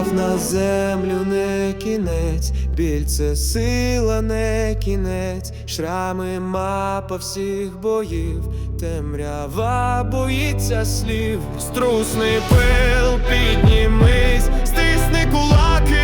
На землю не кінець, біль це сила, не кінець, шрами мапа всіх боїв, темрява боїться слів, струсний пил, піднімись, стисни кулаки.